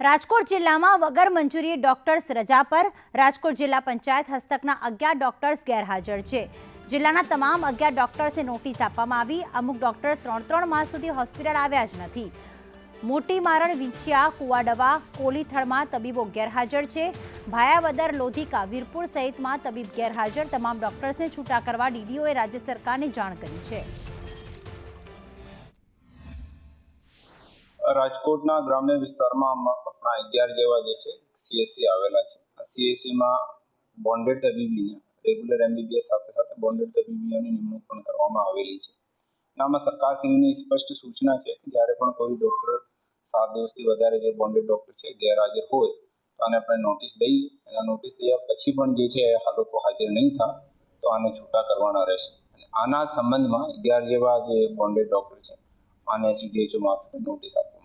રાજકોટ જિલ્લામાં વગર મંજૂરીએ ડોક્ટર્સ રજા પર રાજકોટ જિલ્લા પંચાયત હસ્તકના અગિયાર ડોક્ટર્સ ગેરહાજર છે. જિલ્લાના તમામ અગિયાર ડોક્ટર્સને નોટિસ આપવામાં આવી. અમુક ડોક્ટર ત્રણ ત્રણ માસ સુધી હોસ્પિટલ આવ્યા જ નથી. મોટી મારણ વિંછિયા કુવાડવા કોલીથળમાં તબીબો ગેરહાજર છે. ભાયાવદર, લોધિકા, વીરપુર સહિતમાં તબીબ ગેરહાજર. તમામ ડોક્ટર્સને છૂટા કરવા ડીડીઓએ રાજ્ય સરકારને જાણ કરી છે. રાજકોટના ગ્રામ્ય વિસ્તારમાં આપણા અગિયાર જેવા જે છે સીએસસી આવેલા છે. આ સીએસસીમાં બોન્ડેડ તબીબીને રેગ્યુલર એમબીબીએસ સાથે સાથે બોન્ડેડ તબીબીઓની નિમણૂક પણ કરવામાં આવેલી છે. આમાં સરકારશ્રીની સ્પષ્ટ સૂચના છે કે જ્યારે પણ કોઈ ડૉક્ટર સાત દિવસથી વધારે જે બોન્ડેડ ડૉક્ટર છે, ગેરહાજર હોય, તો આને આપણે નોટિસ દઈએ. અને નોટિસ દયા પછી પણ જે છે, આ લોકો હાજર નહીં થાય તો આને છૂટા કરવાના રહેશે. અને આના સંબંધમાં અગિયાર જેવા જે બોન્ડેડ ડૉક્ટર છે, આને સીડીએચઓ મારફતે નોટિસ આપવામાં